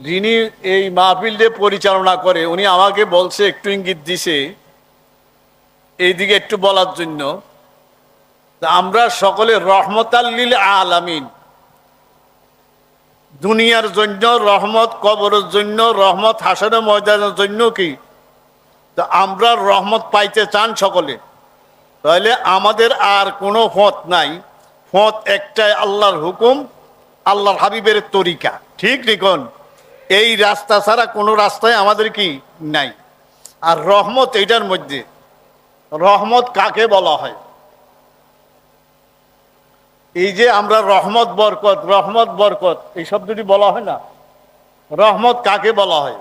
যিনি এই মাহফিলটি পরিচালনা করে, উনি আমাকে বলছে, একটু ইঙ্গিত দিছে, এইদিকে একটু বলার জন্য। আমরা সকলে রহমতাল্লিল আলামিন। দুনিয়ার জন্য রহমত, কবরের জন্য রহমত, হাসানে ময়দানের জন্য কি? তো আমরা রহমত পাইতে চান সকলে। তাহলে আমাদের আর কোনো ফত নাই। ফত একটাই আল্লাহর হুকুম, আল্লাহর হাবিবের তরিকা। ঠিক নিকন এই রাস্তা ছাড়া কোনো রাস্তায় আমাদের কি নাই। আর রহমত এইটার মধ্যে। রহমত কাকে বলা হয়? এই যে আমরা রহমত, বরকত রহমত, বরকত এই শব্দটি বলা হয় না, রহমত কাকে বলা হয়?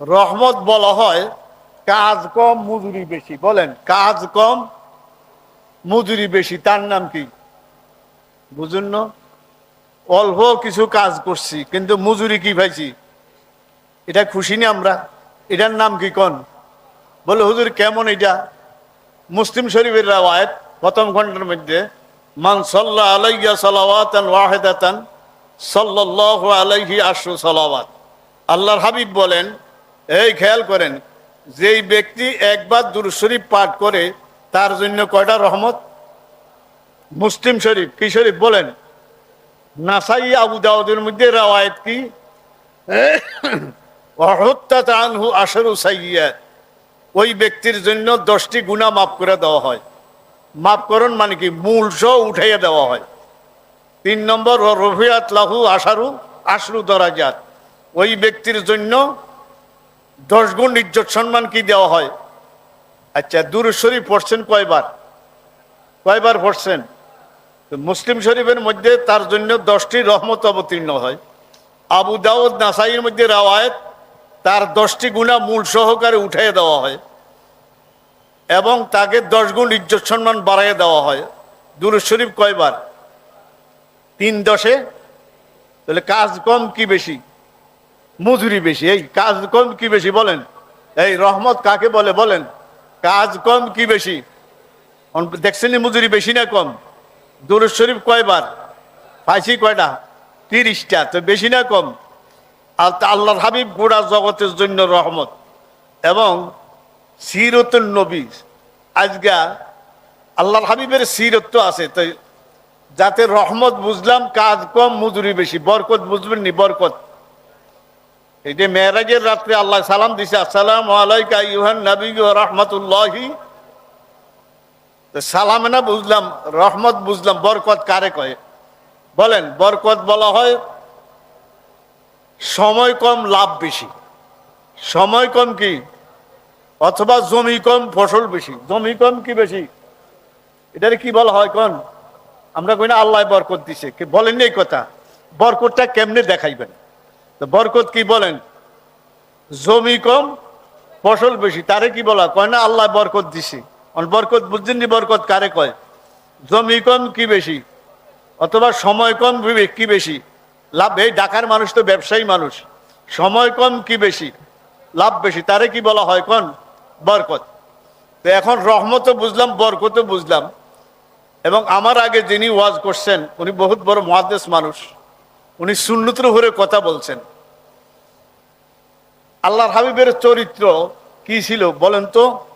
রহমত বলা হয় কাজ কম, মজুরি বেশি। বলেন, কাজ কম, মজুরি বেশি, তার নাম কি? বুঝুন না। অল্প কিছু কাজ করছি, কিন্তু মজুরি কি পাইছি এটা খুশি নি আমরা? এটার নাম কি কন? বলে, হুজুর, কেমন এটা? মুসলিম শরীফের রাওয়ায়ত প্রথম ঘণ্টার মধ্যে, মান সাল্লাহ আলাইয়া সালাওয়াতান ওয়াহেদাতান সাল্লাল্লাহু আলাইহি আশরু সালাওয়াত। আল্লাহর হাবিব বলেন, এই খেয়াল করেন, যেই ব্যক্তি একবার দুরূদ শরীফ পাঠ করে, তার জন্য কয়টা রহমত? মুসলিম শরীফ, কি শরীফ বলেন? নাসাই আবু দাউদের মধ্যে রাওয়ায়ত কি? অহত্যাত আনহু আশরু সাইয়াত ওই ব্যক্তির জন্য দশটি গুণা মাফ করে দেওয়া হয়। মাফকরণ মানে কি? মূল সহ উঠাইয়া দেওয়া হয়। তিন নম্বর ও রফিয়াত লাহু আশারু আশরু দরাজাত। ওই ব্যক্তির জন্য দশ গুণ ইজ্জত সম্মান কি দেওয়া হয়? আচ্ছা দুর শরীফ পড়ছেন কয়বার? কয়বার পড়ছেন? মুসলিম শরীফের মধ্যে তার জন্য দশটি রহমত অবতীর্ণ হয়। আবু দাউদ নাসাইয়ের মধ্যে রাওয়ায়ত, তার দশটি গুণা মূল সহকারে উঠাইয়ে দেওয়া হয় এবং তাকে দশ গুণ ইজ্জত সম্মান বাড়াইয়ে দেওয়া হয়। দুরুদ শরীফ কয়বার? তিন দশে? তাহলে কাজ কম কি বেশি? মজুরি বেশি। এই কাজ কম কি বেশি বলেন? এই রহমত কাকে বলে? বলেন, কাজ কম কি বেশি? দেখছেন মজুরি বেশি না কম? দুরুদ শরীফ কয়বার? পাইছি কয়টা? তিরিশটা, তো বেশি না কম। আর আল্লাহর হাবিব গোড়া জগতের জন্য রহমত। এবং সিরতুল নবী আজকা আল্লাহর হাবিবের সিরত আছে, তো যাতে রহমত বুঝলাম, কাজ কম, মজুরি বেশি, বরকত বুঝবেন নি, বরকত। এই যে মেয়েরাজের রাত্রে আল্লাহ সালাম দিছে, আসসালাম আলাইকা ইউহান নবী রহমতুল্লাহি সালামে না বুঝলাম, রহমত বুঝলাম, বরকত কারে কয়? বলেন, বরকত বলা হয় সময় কম, লাভ বেশি। সময় কম কি? অথবা জমি কম, ফসল বেশি। জমি কম কি বেশি? এটার কি বলা হয় কোন? আমরা কই না, আল্লাহ বরকত দিছে। কে বলেন এই কথা? বরকতটা কেমনে দেখাইবেন? তো বরকত কি বলেন? জমি কম, ফসল বেশি। তারে কি বলা কয় না, আল্লাহ বরকত দিছে। বরকত, বুঝছেন বরকত কারে কয়? জমি কম কি বেশি? অথবা সময় কম কি বেশি? লাভ, এই ঢাকার মানুষ তো ব্যবসায়ী মানুষ। সময় কম কি বেশি? লাভ বেশি। তারে কি বলা হয় কোন? বরকত। তো এখন রহমতও বুঝলাম, বরকতও বুঝলাম। এবং আমার আগে যিনি ওয়াজ করছেন, উনি বহুত বড় মহাদেশ মানুষ। উনি শূন্যত্র ভরে কথা বলছেন। আল্লাহর হাবিবের চরিত্র কি ছিল বলেন তো?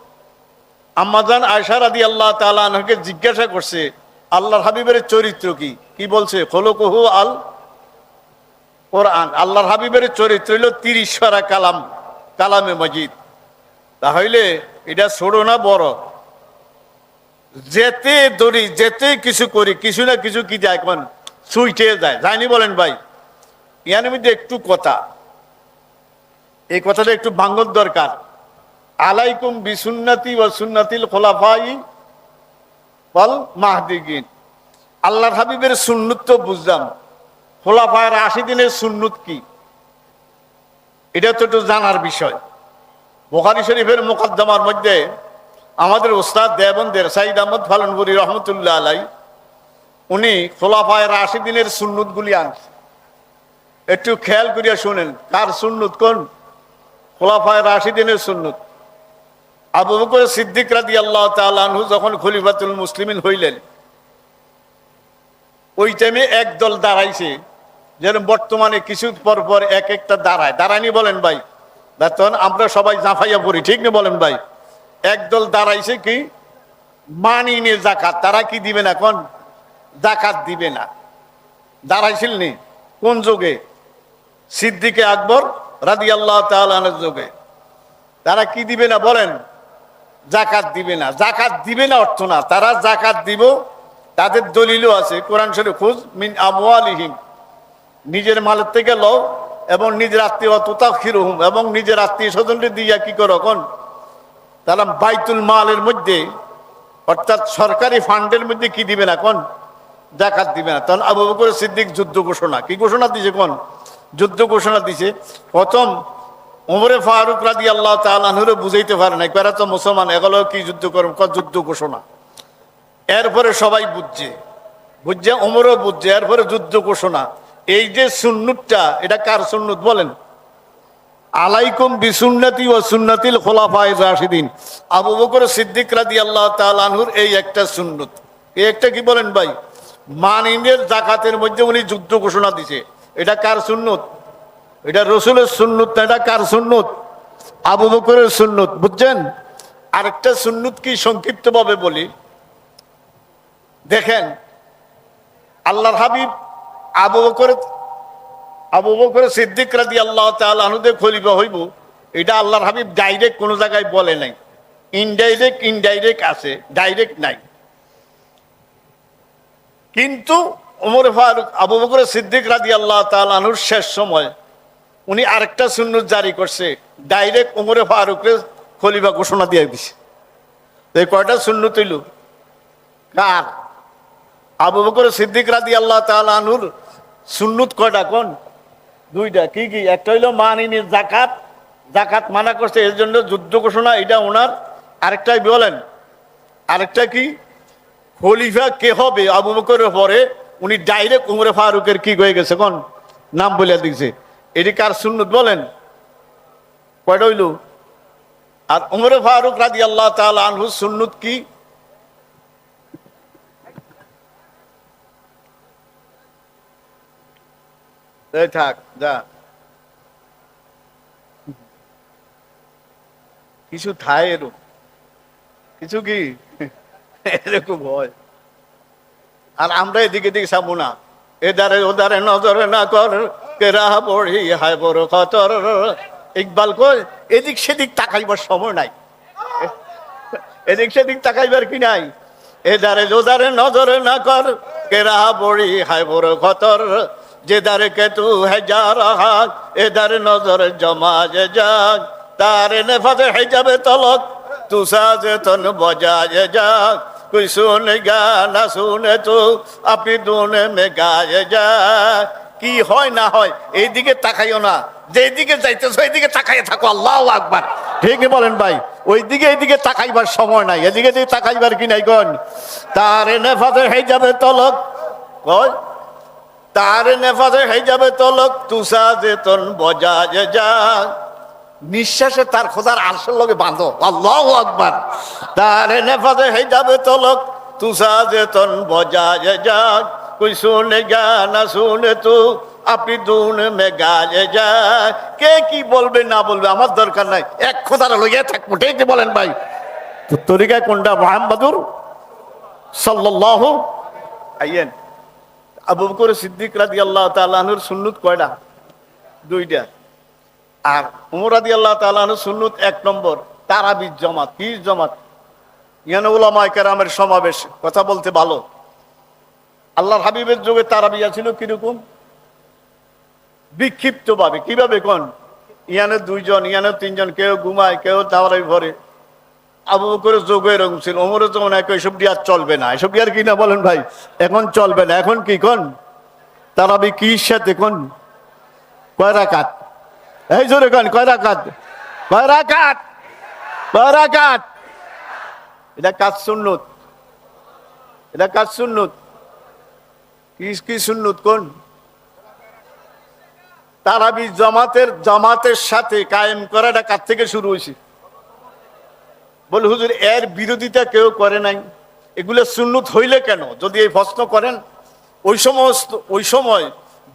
আম্মাজান আয়সার আদি আল্লাহ তালাকে জিজ্ঞাসা করছে, আল্লাহর হাবিবের চরিত্র কি? কি বলছে? খোলকহু আল কোরআন। আল্লাহর হাবিবের চরিত্র হইল তিরিশ কালাম, কালামে মজিদ। তাহলে এটা ছোট না বড়? যেতে দড়ি যেতে কিছু করি, কিছু না কিছু কি যায়? এখন সুইটে যায়। যায়নি বলেন ভাই? ইয়ার মধ্যে একটু কথা। এই কথাটা একটু ভাঙ্গর দরকার। আলাইকুম বিসুন্নাতি ও সুন্নাতিল খোলাফাই বল মাহদিগিন। আল্লাহর হাবিবের সুন্নত তো বুঝলাম। খোলাফায়ের আশি দিনের সুন্নত কি? এটা তো একটু জানার বিষয়। বোখারি শরীফের মোকদ্দমার মধ্যে আমাদের ওস্তাদ দেবন্দের সাইদ আহমদ ফালনপুরি রহমতুল্লাহ আলাই, উনি খোলাফায়ের আশি দিনের সুন্নতগুলি আনছে। একটু খেয়াল করিয়া শুনেন, কার সুন্নত কোন? খোলাফায়ের আশি দিনের সুন্নত। আবু বকর সিদ্দিক রাদি আল্লাহ তালু যখন খলিফাতুল মুসলিমিন হইলেন, ওই টাইমে একদল দাঁড়াইছে। যেন বর্তমানে কিছু পর পর এক একটা দাঁড়ায়। দাঁড়ায়নি বলেন ভাই তখন আমরা সবাই জাফাইয়া পড়ি, ঠিক না বলেন ভাই? একদল দাঁড়াইছে কি মানিনে জাকাত তারা কি দিবে না? কোন জাকাত দিবে না। দাঁড়াইছিল নি? কোন যুগে? সিদ্দিকে আকবর রাদি আল্লাহ তালের যুগে। তারা কি দিবে না বলেন? জাকাত দিবে না। জাকাত দিবে না অর্থ না। তারা জাকাত দিব, তাদের দলিলও আছে। কোরআন শরীফ খুঁজ, মিন আমওয়ালিহিম। নিজের মালের থেকে লও এবং নিজের আত্মীয় তুতাক্ষিরহুম এবং নিজের আত্মীয় স্বজনকে দিয়া কি করো কোন তারা বাইতুল মালের মধ্যে, অর্থাৎ সরকারি ফান্ডের মধ্যে কি দিবে না কোন জাকাত দিবে না। তখন আবু বকর সিদ্দিক যুদ্ধ ঘোষণা। কি ঘোষণা দিছে কোন যুদ্ধ ঘোষণা দিছে। প্রথম ওমরে ফারুক রাদি আল্লাহ তালুরে বুঝাইতে পারে না এরা তো মুসলমান, এগুলো, কি যুদ্ধ করুন যুদ্ধ ঘোষণা। এরপরে সবাই বুঝছে বুঝছে ওমরও বুঝছে, এরপরে যুদ্ধ ঘোষণা। এই যে সুন্নুতটা, এটা কার সুন্নুত বলেন? আলাইকুম বিসুন্নতি ও সুন্নতিল খোলাফায় রাশিদিন। আবু বকর সিদ্দিক রাদি আল্লাহ তালানহুর এই একটা সুন্নত। এই একটা কি বলেন ভাই? মানিনের জাকাতের মধ্যে উনি যুদ্ধ ঘোষণা দিছে। এটা কার সুন্নত? এটা রসুলের সুন্নত এটা কার সুন্নত? আবু বকরের সুন্নত, বুঝছেন? আরেকটা সুন্নত কি সংক্ষিপ্তভাবে বলি? দেখেন, আল্লাহর হাবিব আবু বকর আবু বকর সিদ্দিক রাদি আল্লাহ তালুদে খলিফা হইব, এটা আল্লাহর হাবিব ডাইরেক্ট কোনো জায়গায় বলে নাই। ইনডাইরেক্ট ইনডাইরেক্ট আছে ডাইরেক্ট নাই। কিন্তু ওমর ফারুক, আবু বকর সিদ্দিক রাদি আল্লাহ তালুর শেষ সময় উনি আরেকটা সুন্নত জারি করছে ডাইরেক্ট ওমরে ফারুকের খলিফা ঘোষণা দিয়ে দিছে। এই কয়টা সুন্নত হইল? কার? আবু বকর সিদ্দিক রাদি আল্লাহ তালুর সুন্নত কয়টা কোন? দুইটা। কি কি? একটা হইল মানিনের জাকাত জাকাত মানা করছে, এর জন্য যুদ্ধ ঘোষণা, এটা ওনার। আরেকটাই বলেন? আরেকটা কি? খলিফা কে হবে? আবু বকরের পরে উনি ডাইরেক্ট উমরে ফারুকের কি হয়ে গেছে কোন? নাম বলে দিছে। এটি কার সুন্নত বলেন? কয়টা হইল? আর উমরে ফারুক রাজি আল্লাহ আনহু সুন্নত কি? থাক, যা। কিছু থায় এরকম। কিছু কি? এরকম হয়। আর আমরা এদিকে এদিকে যাব না। এদারে ওদারে নজরে না কর। কেরা বড়ি হায় বড় কতর ইকবাল কই, এদিক সেদিক তাকাইবার সময় নাই। এদিক সেদিক তাকাইবার কি নাই? এদারে জোদারে নজরে না কর, কেরা বড়ি হায় বড় কতর যে দারে কে তু হে যা এদারে নজর জমা যে যাক। তারে নেফাতে হে যাবে তলত তুষা যে তন বজা যে যাক। কুই শুনে গা, না শুনে তু আপনি দুনে মে গায়ে যাক। কি হয় না হয়, এইদিকে তাকাইও না। যেদিকে যাইতেছো, এইদিকে তাকাইয়ে থাকো, আল্লাহ আকবার। ঠিক বলেন ভাই? ওইদিকে এইদিকে তাকাইবার সময় নাই। এদিকে দিকে তাকাইবার কি নাই কোন? তারে নেফাতে হয়ে যাবে তলক কয় তারে নেফাতে হয়ে যাবে তলক তুষা যে তন বজা যে যা নিঃশ্বাসে তার খোদার আরশের লগে বাঁধো। আল্লাহ আকবার। তার নেফাতে হয়ে যাবে তলক তুষা যে তন বজা যে যাক শুনে গা না শুনে তু আপনি দুন গায়ে যা কে কি বলবে না বলবে আমার দরকার নাই এক খোদার লইয়া থাকব আছে বলেন ভাই তো তরিকায় কোনটা মোহাম্মদুর সাল্লাল্লাহু আইয়েন আবু বকর সিদ্দিক রাদিয়াল্লাহু তাআলা আনহুর সুন্নত কয়টা দুইটা আর উমরাদি আল্লাহ তালাহ সুন্নত এক নম্বর। তারাবির জমাত, কি জমাত? ইয়ান উলামায় কেরামের সমাবেশ। কথা বলতে ভালো। আল্লাহর হাবিবের যুগে তারাবিয়া ছিল কীরকম? বিক্ষিপ্ত ভাবে কীভাবে কোন? ইয়ানে দুইজন, ইয়ানে তিনজন, কেউ ঘুমায়, কেউ তাওয়ারাই ভরে আবু করে যোগ এরকম ছিল। ওমরের যখন এক এসব আর চলবে না। এসব আর কি না বলেন ভাই? এখন চলবে না। এখন কি কোন? তারাবি কি সাথে কোন? কয় রাকাত? এই জোরে কন? কয় রাকাত? কয় রাকাত? কয় রাকাত? এটা কাজ সুন্নত। এটা কাজ সুন্নত। কি সুন্নত কোন? তারাবি জামাতের জামাতের সাথে কায়েম করাটা কার থেকে শুরু হয়েছে? বল, হুজুর, এর বিরোধিতা কেউ করে নাই। এগুলো সুন্নত হইলে কেন? যদি এই প্রশ্ন করেন, ওই সমস্ত, ওই সময়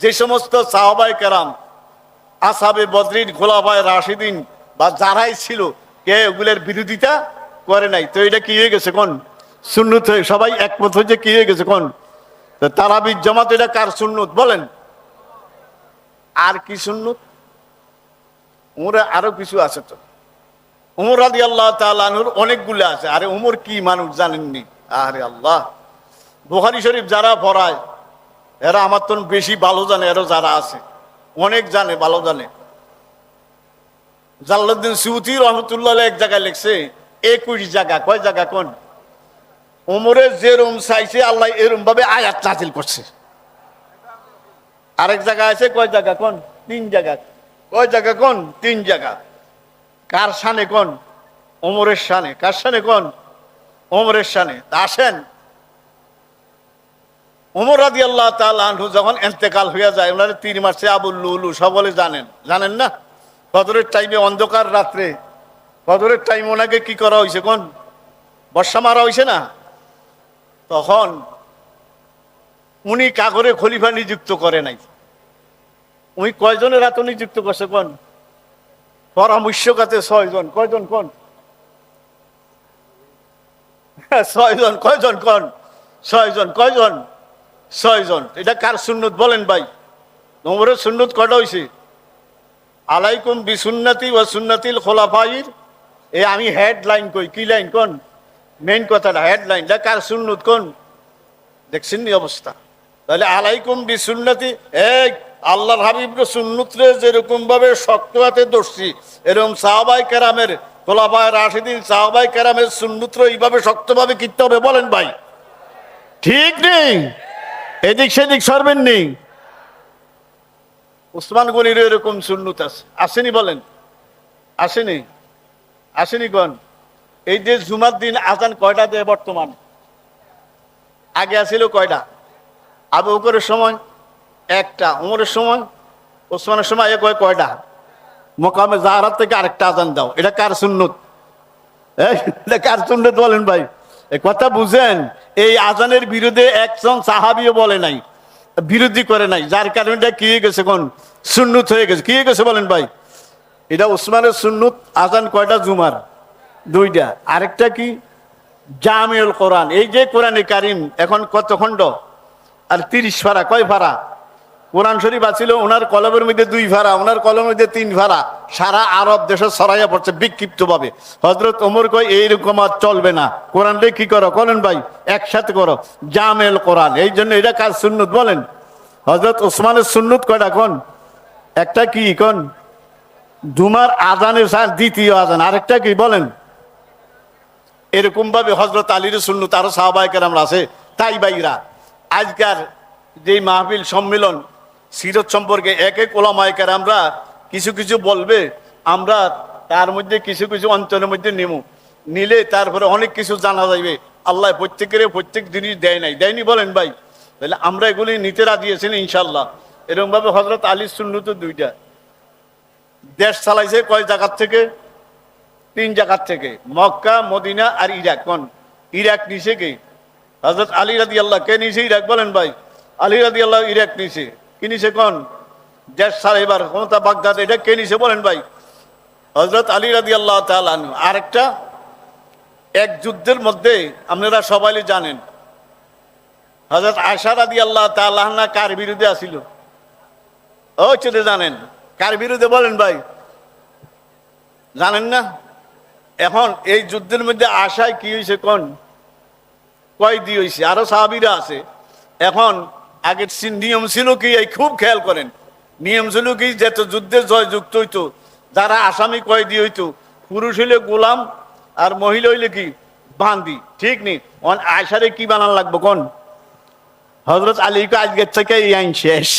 যে সমস্ত সাহাবাই কেরাম, আসাবে বদরিন খোলাফায় রাশিদিন বা যারাই ছিল, কে ওগুলোর বিরোধিতা করে নাই? তো এটা কি হয়ে গেছে কোন? হয়ে, সবাই একমত হয়েছে কি হয়ে গেছে কোন? তারাবির জামাত এটা কার সুন্নত? বলেন। আর কি সুন্নত? উমরে আরও কিছু আছে তো। উমর আদি আল্লাহ তালুর অনেকগুলো আছে। আরে উমর কি মানুষ জানেননি? আরে আল্লাহ। বুখারি শরীফ যারা পড়ায়, এরা আমার তো বেশি ভালো জানে, এরও যারা আছে। অনেক জানে, ভালো জানে। জাল্লাউদ্দিন সিউতি রহমতুল্লাহ এক জায়গায় লিখছে, একুশ জায়গা। কয় জায়গা কোন? উমরের যে রুম চাইছে, আল্লাহ এরম ভাবে আয়াত নাজিল করছে। আরেক জায়গা আছে, কয় জায়গা কোন? তিন জায়গা। কয় জায়গা কোন? তিন জায়গা। কার সানে কোন? ওমরের সানে কার সানে কোন? ওমরের সানে আসেন। ওমর রাদি আল্লাহ তালু যখন এন্তেকাল হইয়া যায় ওনার তিন মাসে আবুল লুলু, সকলে জানেন। জানেন না? কদরের টাইমে অন্ধকার রাত্রে। কদরের টাইম ওনাকে কি করা হয়েছে কোন? বর্ষা মারা হয়েছে না? তখন উনি কাগরে খলিফা নিযুক্ত করে নাই। উনি কয়জনের হাতে নিযুক্ত করছে কোন? পরামর্শকাতে ছয়জন। কয়জন কোন? ছয়জন। কয়জন কোন? ছয়জন। কয়জন? ছয়জন। এটা কার সুন্নত বলেন ভাই? নম্বরের সুন্নত কটা হয়েছে আলাইকুম বিসুন্নতি ও সুন্নতিল খোলাফাইর। এ আমি হেডলাইন কই, কি লাইন কোন? মেইন কথাটা হেডলাইন এটা কার সুন্নত কোন? দেখছেন নি অবস্থা। তাহলে আলাইকুম বিসুন্নতি এই আল্লাহর হাবিব সুন্নুতরে যেরকম ভাবে শক্ত হাতে দর্শি এরকম সাহাবাই কেরামের, খোলাফায় রাশিদিন সাহাবাই কেরামের সুন্নুত্র এইভাবে শক্তভাবে কিনতে হবে, বলেন ভাই। ঠিক নেই? এদিক সেদিক সরবেন নেই? উসমান গনির এরকম সুন্নত আছে। আসেনি বলেন। আসেনি? আসেনি গন এই যে জুমার দিন, আজান কয়টা দেয় বর্তমান? আগে আসিল কয়টা? আবু বকরের সময় একটা, উমরের সময়, ওসমানের সময় এ কয় কয়টা? মোকামে জাহারাত থেকে আরেকটা আজান দাও। এটা কার সুন্নত? এটা কার সুন্নত বলেন ভাই? এ কথা বুঝেন, এই আজানের বিরুদ্ধে একজন সাহাবিও বলে নাই, বিরোধী করে নাই। যার কারণে এটা কি গেছে কোন? সুন্নত হয়ে গেছে। কি গেছে বলেন ভাই? এটা উসমানের সুন্নত, আজান কয়টা? জুমার। দুইটা। আরেকটা কি? জামিউল কোরআন। এই যে কোরআনে কারিম এখন কত খণ্ড? আর তিরিশ ফারা কয় ফারা কোরআন শরীফ আছিল ওনার কলমের মধ্যে দুই ভাড়া, ওনার কলমের মধ্যে তিন ভাড়া। সারা আরব দেশে ছড়াইয়া পড়ছে বিক্ষিপ্ত ভাবে হজরত ওমর কয়, এইরকম আর চলবে না। কোরআনটা কি করো? করেন ভাই, একসাথে করো। জামেল কোরআন। এই জন্য এটা কাজ সুন্নত, বলেন। হজরত ওসমানের সুন্নত কয়টা কোন? একটা কি কোন? জুমার আজানের দ্বিতীয় আজান। আরেকটা কি, বলেন। এরকম ভাবে হজরত আলীর সুন্নত আরও সাহবাহিকের আমরা আছে, তাই বাইরা আজকার যে মাহফিল সম্মেলন, সিরত সম্পর্কে এক এক ওলামায়কের আমরা কিছু কিছু বলবে, আমরা তার মধ্যে কিছু কিছু অঞ্চলের মধ্যে নেমু। নিলে তারপরে অনেক কিছু জানা যাইবে। আল্লাহ প্রত্যেকের প্রত্যেক জিনিস দেয় নাই। দেয়নি বলেন ভাই। তাহলে আমরা এগুলি নিতে রাজি আছি না ইনশাল্লাহ এরকম ভাবে হজরত আলীর সুন্নত দুইটা। দেশ চালাইছে কয় জায়গার থেকে? তিন জায়গার থেকে, মক্কা, মদিনা আর ইরাক। কোন? ইরাক নিছে কে? হজরত আলী রাদি আল্লাহ কে নিছে ইরাক বলেন ভাই? আলী রাদি আল্লাহ ইরাক নিছে কি নিছে কোন? দেশ ছাড়া এবার ক্ষমতা বাগদাদ, এটা কে নিছে বলেন ভাই? হজরত আলী রাদি আল্লাহ তালান আরেকটা, এক যুদ্ধের মধ্যে আপনারা সবাই জানেন হজরত আশা রাদি আল্লাহ তালাহনা কার বিরুদ্ধে আসিল ও চলে জানেন। কার বিরুদ্ধে বলেন ভাই? জানেন না? এখন এই যুদ্ধের মধ্যে আশায় কি হয়েছে কোন? কয়দি হয়েছে আরও সাহাবিরা আছে। এখন আগের নিয়ম ছিল কি, এই খুব খেয়াল করেন। নিয়ম ছিল কি যেত যুদ্ধে জয় যুক্ত হইতো। যারা আসামি কয়দি হইতো? পুরুষ হইলে গোলাম আর মহিলা হইলে কি? বান্দি। ঠিক নেই। অন আশারে কি বানান লাগবো কোন? হজরত আলীকে আজকের থেকে এই আইন শেষ।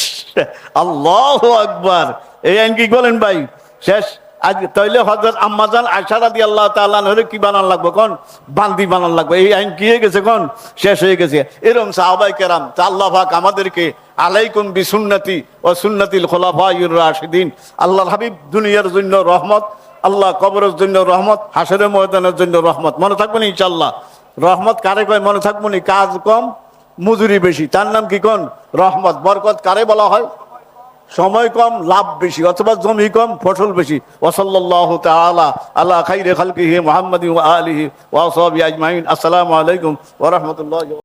আল্লাহ আকবার। এই আইন কি বলেন ভাই? শেষ। আজ তাইলে হজরত আম্মাজান আশারা দিয়ে আল্লাহ তাল্লাহ হলে কি বানান লাগবে কোন? বান্দি বানান লাগবে। এই আইন কি হয়ে গেছে কোন? শেষ হয়ে গেছে। এরকম সাহাবাই কেরাম, তা আল্লাহ পাক আমাদেরকে আলাইকুম বিসুন্নতি ও সুন্নতিল খোলাফা ইউর রাশিদিন, আল্লাহর হাবিব দুনিয়ার জন্য রহমত, আল্লাহ কবরের জন্য রহমত, হাসরের ময়দানের জন্য রহমত। মনে থাকবেন ইনশাল্লাহ রহমত কারে কয়? মনে থাকব কাজ কম, মজুরি বেশি। তার নাম কি কোন? রহমত। বরকত কারে বলা হয়? সময় কম, লাভ বেশি, অথবা জমি কম, ফসল বেশি। ওসল্লাহ তালা আল্লাহ খাই খালকিহি মোহাম্মদ আলহি ওয়াসবি আজমাইন। আসসালামু আলাইকুম ওরহমতুল্লাহ